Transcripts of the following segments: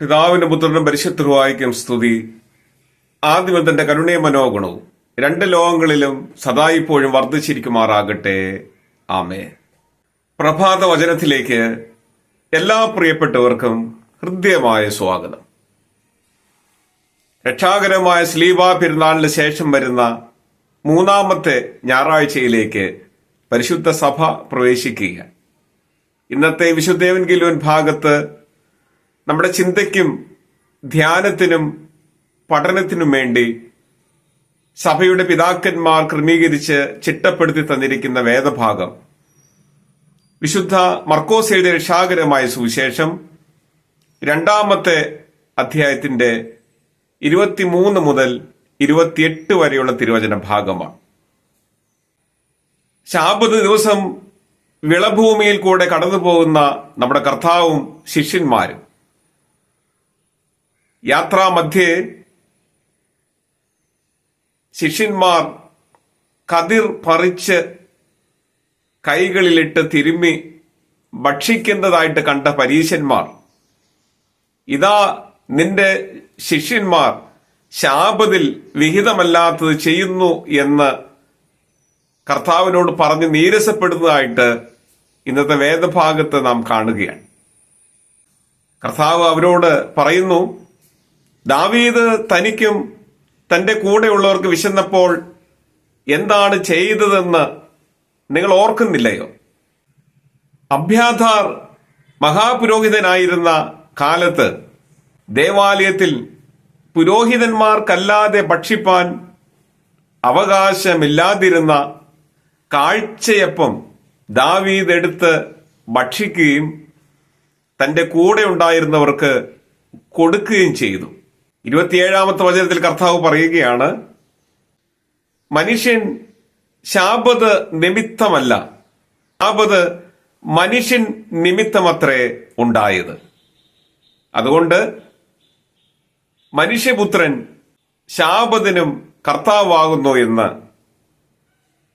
പിതാവിന്റെ പുത്രനും പരിശുദ്ധവായിക്കും സ്തുതി. ആദ്യം തന്റെ കരുണയ മനോഗുണവും രണ്ട് ലോകങ്ങളിലും സദാ ഇപ്പോഴും വർദ്ധിച്ചിരിക്കുമാറാകട്ടെ. ആമേ പ്രഭാത വചനത്തിലേക്ക് എല്ലാ പ്രിയപ്പെട്ടവർക്കും ഹൃദ്യമായ സ്വാഗതം. രക്ഷാകരമായ സ്ലീബ പെരുന്നാളിന് ശേഷം വരുന്ന മൂന്നാമത്തെ ഞായറാഴ്ചയിലേക്ക് പരിശുദ്ധ സഭ പ്രവേശിക്കുക ഇന്നത്തെ വിശുദ്ധേവൻ ഗിലുവൻ ഭാഗത്ത് നമ്മുടെ ചിന്തയ്ക്കും ധ്യാനത്തിനും പഠനത്തിനും വേണ്ടി സഭയുടെ പിതാക്കന്മാർ ക്രമീകരിച്ച് ചിട്ടപ്പെടുത്തി തന്നിരിക്കുന്ന വേദഭാഗം. വിശുദ്ധ മർക്കോസയുടെ രക്ഷാകരമായ സുവിശേഷം രണ്ടാമത്തെ അധ്യായത്തിന്റെ ഇരുപത്തിമൂന്ന് മുതൽ ഇരുപത്തിയെട്ട് വരെയുള്ള തിരുവചന ഭാഗമാണ്. ശാബത് ദിവസം വിളഭൂമിയിൽ കൂടെ കടന്നു പോകുന്ന നമ്മുടെ കർത്താവും ശിഷ്യന്മാരും യാത്രാമധ്യേ ശിഷ്യന്മാർ കതിർ പറിച്ച് കൈകളിലിട്ട് തിരുമ്മി ഭക്ഷിക്കുന്നതായിട്ട് കണ്ട പരീശന്മാർ. ഇതാ നിന്റെ ശിഷ്യന്മാർ ശാപതിൽ വിഹിതമല്ലാത്തത് ചെയ്യുന്നു എന്ന് കർത്താവിനോട് പറഞ്ഞ് നീരസപ്പെടുന്നതായിട്ട് ഇന്നത്തെ വേദഭാഗത്ത് നാം കാണുകയാണ്. കർത്താവ് അവരോട് പറയുന്നു ദാവീദ് തനിക്കും തന്റെ കൂടെയുള്ളവർക്ക് വിശന്നപ്പോൾ എന്താണ് ചെയ്തതെന്ന് നിങ്ങൾ ഓർക്കുന്നില്ലയോ? അഭ്യാധാർ മഹാപുരോഹിതനായിരുന്ന കാലത്ത് ദേവാലയത്തിൽ പുരോഹിതന്മാർക്കല്ലാതെ ഭക്ഷിപ്പാൻ അവകാശമില്ലാതിരുന്ന കാഴ്ചയപ്പം ദാവീദ് എടുത്ത് ഭക്ഷിക്കുകയും തന്റെ കൂടെ ഉണ്ടായിരുന്നവർക്ക് കൊടുക്കുകയും ചെയ്തു. ഇരുപത്തിയേഴാമത്തെ വചനത്തിൽ കർത്താവ് പറയുകയാണ് മനുഷ്യൻ ശാപത് നിമിത്തമല്ല. ശാപത് മനുഷ്യൻ നിമിത്തമത്രേ ഉണ്ടായത്. അതുകൊണ്ട് മനുഷ്യപുത്രൻ ശാപതിനും കർത്താവാകുന്നു എന്ന്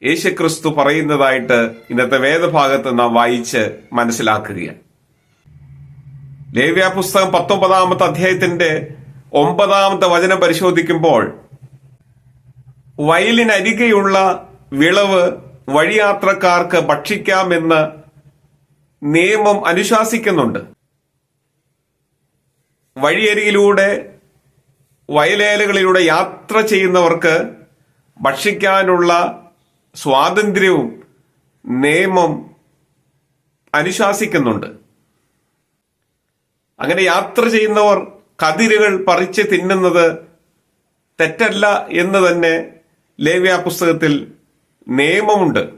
യേശുക്രിസ്തു പറയുന്നതായിട്ട് ഇന്നത്തെ വേദഭാഗത്ത് നാം വായിച്ച് മനസ്സിലാക്കുകയാണ്. ലേവ്യ പുസ്തകം പത്തൊമ്പതാമത്തെ അധ്യായത്തിന്റെ ഒമ്പതാമത്തെ വചനം പരിശോധിക്കുമ്പോൾ വയലിനരികെയുള്ള വിളവ് വഴിയാത്രക്കാർക്ക് ഭക്ഷിക്കാമെന്ന് നിയമം അനുശാസിക്കുന്നുണ്ട്. വഴിയരികിലൂടെ വയലേലകളിലൂടെ യാത്ര ചെയ്യുന്നവർക്ക് ഭക്ഷിക്കാനുള്ള സ്വാതന്ത്ര്യവും നിയമം അനുശാസിക്കുന്നുണ്ട്. അങ്ങനെ യാത്ര ചെയ്യുന്നവർ കതിരുകൾ പറിച്ച് തിന്നുന്നത് തെറ്റല്ല എന്ന് തന്നെ ലേവ്യ പുസ്തകത്തിൽ നിയമമുണ്ട്.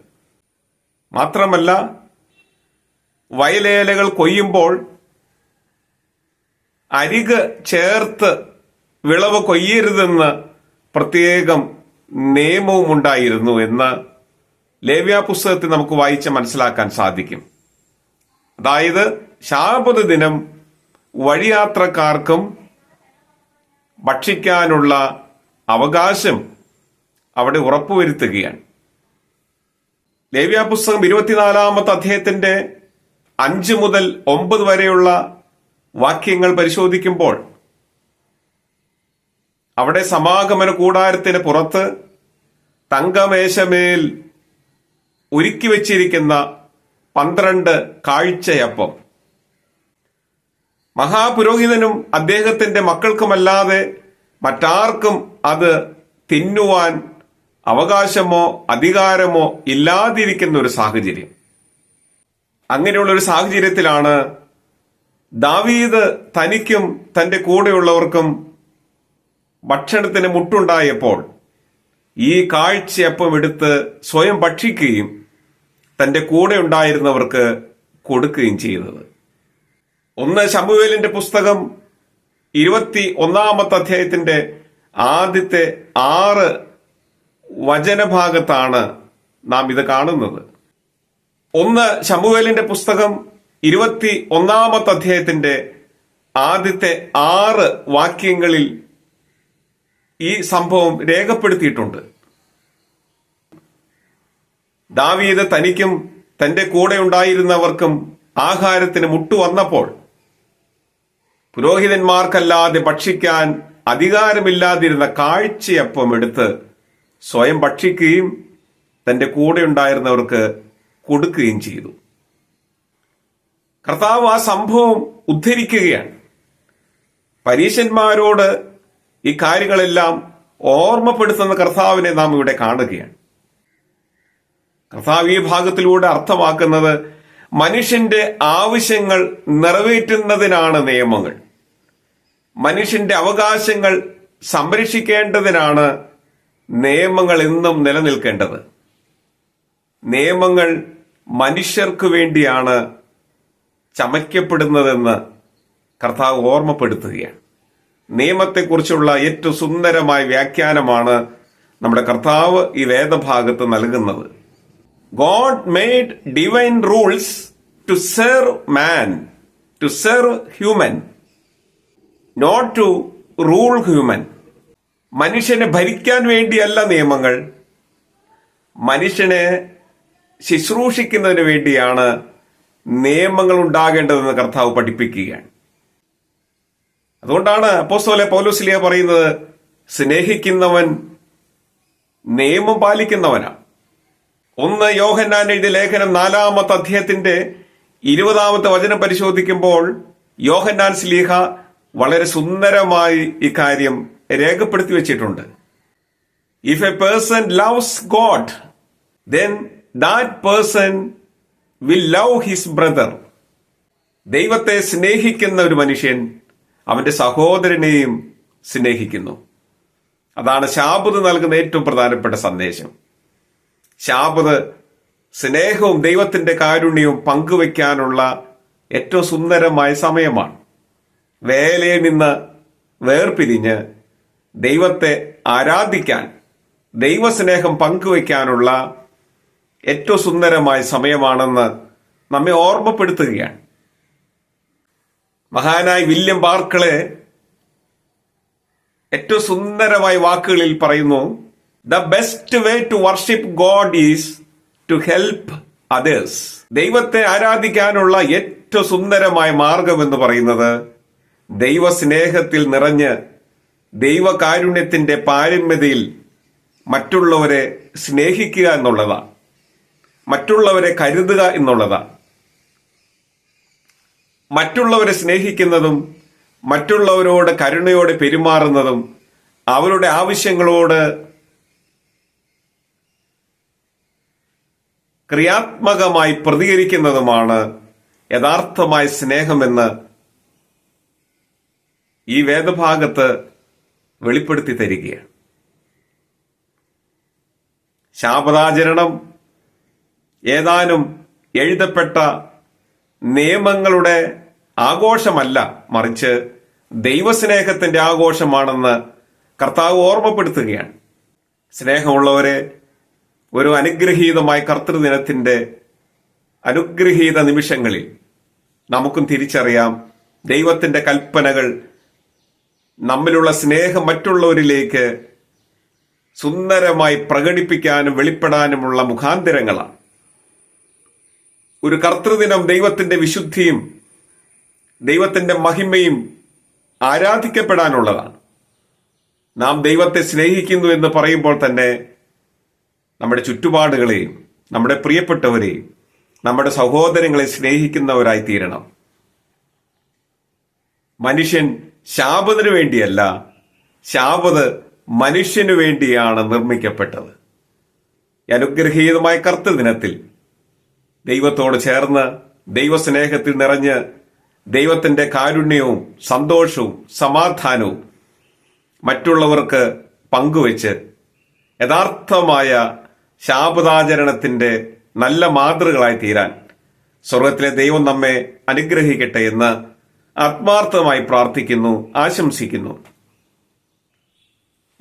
മാത്രമല്ല വയലേലകൾ കൊയ്യുമ്പോൾ അരിക് ചേർത്ത് വിളവ് കൊയ്യരുതെന്ന് പ്രത്യേകം നിയമവും ഉണ്ടായിരുന്നു എന്ന് ലേവ്യ പുസ്തകത്തിൽ നമുക്ക് വായിച്ച് മനസ്സിലാക്കാൻ സാധിക്കും. അതായത് ശാപത ദിനം വഴിയാത്രക്കാർക്കും ഭക്ഷിക്കാനുള്ള അവകാശം അവിടെ ഉറപ്പുവരുത്തുകയാണ്. ലേവ്യ പുസ്തകം ഇരുപത്തിനാലാമത്തെ അധ്യായത്തിന്റെ അഞ്ച് മുതൽ ഒമ്പത് വരെയുള്ള വാക്യങ്ങൾ പരിശോധിക്കുമ്പോൾ അവിടെ സമാഗമന കൂടാരത്തിന് പുറത്ത് തങ്കമേശമേൽ ഒരുക്കി വച്ചിരിക്കുന്ന പന്ത്രണ്ട് കാഴ്ചയപ്പം മഹാപുരോഹിതനും അദ്ദേഹത്തിന്റെ മക്കൾക്കുമല്ലാതെ മറ്റാർക്കും അത് തിന്നുവാൻ അവകാശമോ അധികാരമോ ഇല്ലാതിരിക്കുന്ന ഒരു സാഹചര്യം. അങ്ങനെയുള്ള ഒരു സാഹചര്യത്തിലാണ് ദാവീദ് തനിക്കും തന്റെ കൂടെയുള്ളവർക്കും ഭക്ഷണത്തിന് മുട്ടുണ്ടായപ്പോൾ ഈ കാഴ്ചയപ്പം എടുത്ത് സ്വയം ഭക്ഷിക്കുകയും തന്റെ കൂടെ ഉണ്ടായിരുന്നവർക്ക് കൊടുക്കുകയും ചെയ്തത്. ഒന്ന് ശമുവേലിന്റെ പുസ്തകം ഇരുപത്തി ഒന്നാമത്തെ അധ്യായത്തിന്റെ ആദ്യത്തെ ആറ് വചനഭാഗത്താണ് നാം ഇത് കാണുന്നത്. ഒന്ന് ശമുവേലിന്റെ പുസ്തകം ഇരുപത്തി ഒന്നാമത്തെ അധ്യായത്തിന്റെ ആദ്യത്തെ ആറ് വാക്യങ്ങളിൽ ഈ സംഭവം രേഖപ്പെടുത്തിയിട്ടുണ്ട്. ദാവീദ് തനിക്കും തന്റെ കൂടെ ഉണ്ടായിരുന്നവർക്കും ആഹാരത്തിന് മുട്ടുവന്നപ്പോൾ പുരോഹിതന്മാർക്കല്ലാതെ ഭക്ഷിക്കാൻ അധികാരമില്ലാതിരുന്ന കാഴ്ചയപ്പം എടുത്ത് സ്വയം ഭക്ഷിക്കുകയും തന്റെ കൂടെ ഉണ്ടായിരുന്നവർക്ക് കൊടുക്കുകയും ചെയ്തു. കർത്താവ് ആ സംഭവം ഉദ്ധരിക്കുകയാണ്. പരീശന്മാരോട് ഈ കാര്യങ്ങളെല്ലാം ഓർമ്മപ്പെടുത്തുന്ന കർത്താവിനെ നാം ഇവിടെ കാണുകയാണ്. കർത്താവ് ഈ ഭാഗത്തിലൂടെ അർത്ഥമാക്കുന്നത് മനുഷ്യന്റെ ആവശ്യങ്ങൾ നിറവേറ്റുന്നതിനാണ് നിയമങ്ങൾ. മനുഷ്യന്റെ അവകാശങ്ങൾ സംരക്ഷിക്കേണ്ടതിനാണ് നിയമങ്ങൾ എന്നും നിലനിൽക്കേണ്ടത്. നിയമങ്ങൾ മനുഷ്യർക്ക് വേണ്ടിയാണ് ചമയ്ക്കപ്പെടുന്നതെന്ന് കർത്താവ് ഓർമ്മപ്പെടുത്തുകയാണ്. നിയമത്തെക്കുറിച്ചുള്ള ഏറ്റവും സുന്ദരമായ വ്യാഖ്യാനമാണ് നമ്മുടെ കർത്താവ് ഈ വേദഭാഗത്ത് നൽകുന്നത്. God made divine rules to serve man to serve human. Not to rule human മനുഷ്യനെ ഭരിക്കാൻ വേണ്ടിയല്ല നിയമങ്ങൾ. മനുഷ്യനെ ശുശ്രൂഷിക്കുന്നതിന് വേണ്ടിയാണ് നിയമങ്ങൾ ഉണ്ടാകേണ്ടതെന്ന് കർത്താവ് പഠിപ്പിക്കുകയാണ്. അതുകൊണ്ടാണ് അപ്പോസ്തോലെ പൗലോസിലിയ പറയുന്നത് സ്നേഹിക്കുന്നവൻ നിയമം പാലിക്കുന്നവനാണ്. ഒന്ന് യോഹന്നാൻ എഴുതിയ ലേഖനം നാലാമത്തെ അധ്യായത്തിന്റെ ഇരുപതാമത്തെ വചനം പരിശോധിക്കുമ്പോൾ യോഹന്നാൻ സ്ലീഹ വളരെ സുന്ദരമായി ഈ കാര്യം രേഖപ്പെടുത്തി വെച്ചിട്ടുണ്ട്. If a person loves God then that person will love his brother ദൈവത്തെ സ്നേഹിക്കുന്ന ഒരു മനുഷ്യൻ അവന്റെ സഹോദരനെയും സ്നേഹിക്കുന്നു. അതാണ് ശാപത് നൽകുന്ന ഏറ്റവും പ്രധാനപ്പെട്ട സന്ദേശം. ശാപത് സ്നേഹവും ദൈവത്തിന്റെ കാരുണ്യവും പങ്കുവെക്കാനുള്ള ഏറ്റവും സുന്ദരമായ സമയമാണ്. വേലയിൽ നിന്ന് വേർപിരിഞ്ഞ് ദൈവത്തെ ആരാധിക്കാൻ ദൈവസ്നേഹം പങ്കുവയ്ക്കാനുള്ള ഏറ്റവും സുന്ദരമായ സമയമാണെന്ന് നമ്മെ ഓർമ്മപ്പെടുത്തുകയാണ്. മഹാനായ വില്യം ബാർക്കിളെ ഏറ്റവും സുന്ദരമായ വാക്കുകളിൽ പറയുന്നു the best way to worship God is to help others ദൈവത്തെ ആരാധിക്കാനുള്ള ഏറ്റവും സുന്ദരമായ മാർഗം എന്ന് പറയുന്നത് ദൈവസ്നേഹത്തിൽ നിറഞ്ഞ് ദൈവകാരുണ്യത്തിന്റെ പാരമ്യതയിൽ മറ്റുള്ളവരെ സ്നേഹിക്കുക എന്നുള്ളതാ. മറ്റുള്ളവരെ കരുതുക എന്നുള്ളതാ. മറ്റുള്ളവരെ സ്നേഹിക്കുന്നതും മറ്റുള്ളവരോട് കരുണയോടെ പെരുമാറുന്നതും അവരുടെ ആവശ്യങ്ങളോട് ക്രിയാത്മകമായി പ്രതികരിക്കുന്നതുമാണ് യഥാർത്ഥമായ സ്നേഹമെന്ന് ഈ വേദഭാഗത്ത് വെളിപ്പെടുത്തി തരികയാണ്. ശാപതാചരണം ഏതാനും എഴുതപ്പെട്ട നിയമങ്ങളുടെ ആഘോഷമല്ല മറിച്ച് ദൈവസ്നേഹത്തിന്റെ ആഘോഷമാണെന്ന് കർത്താവ് ഓർമ്മപ്പെടുത്തുകയാണ്. സ്നേഹമുള്ളവരെ ഒരു അനുഗ്രഹീതമായ കർത്തൃദിനത്തിന്റെ അനുഗ്രഹീത നിമിഷങ്ങളിൽ നമുക്കും തിരിച്ചറിയാം ദൈവത്തിന്റെ കൽപ്പനകൾ നമ്മിലുള്ള സ്നേഹം മറ്റുള്ളവരിലേക്ക് സുന്ദരമായി പ്രകടിപ്പിക്കാനും വെളിപ്പെടാനുമുള്ള മുഖാന്തരങ്ങളാണ്. ഒരു കർത്തൃദിനം ദൈവത്തിന്റെ വിശുദ്ധിയും ദൈവത്തിന്റെ മഹിമയും ആരാധിക്കപ്പെടാനുള്ളതാണ്. നാം ദൈവത്തെ സ്നേഹിക്കുന്നു എന്ന് പറയുമ്പോൾ തന്നെ നമ്മുടെ ചുറ്റുപാടുകളെയും നമ്മുടെ പ്രിയപ്പെട്ടവരെയും നമ്മുടെ സഹോദരങ്ങളെ സ്നേഹിക്കുന്നവരായി തീരണം. മനുഷ്യൻ ശാപതിനു വേണ്ടിയല്ല ശാപത് മനുഷ്യനു വേണ്ടിയാണ് നിർമ്മിക്കപ്പെട്ടത്. അനുഗ്രഹീതമായ കർത്തൃദിനത്തിൽ ദൈവത്തോട് ചേർന്ന് ദൈവസ്നേഹത്തിൽ നിറഞ്ഞ് ദൈവത്തിന്റെ കാരുണ്യവും സന്തോഷവും സമാധാനവും മറ്റുള്ളവർക്ക് പങ്കുവെച്ച് യഥാർത്ഥമായ ശാപതാചരണത്തിന്റെ നല്ല മാതൃകളായി തീരാൻ സ്വർഗത്തിലെ ദൈവം നമ്മെ അനുഗ്രഹിക്കട്ടെ എന്ന് ആത്മാർത്ഥമായി പ്രാർത്ഥിക്കുന്നു ആശംസിക്കുന്നു.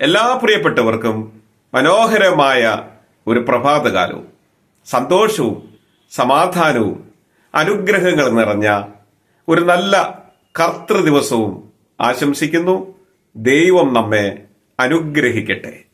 എല്ലാ പ്രിയപ്പെട്ടവർക്കും മനോഹരമായ ഒരു പ്രഭാതകാലവും സന്തോഷവും സമാധാനവും അനുഗ്രഹങ്ങൾ നിറഞ്ഞ ഒരു നല്ല കർത്തൃ ദിവസവും ആശംസിക്കുന്നു. ദൈവം നമ്മെ അനുഗ്രഹിക്കട്ടെ.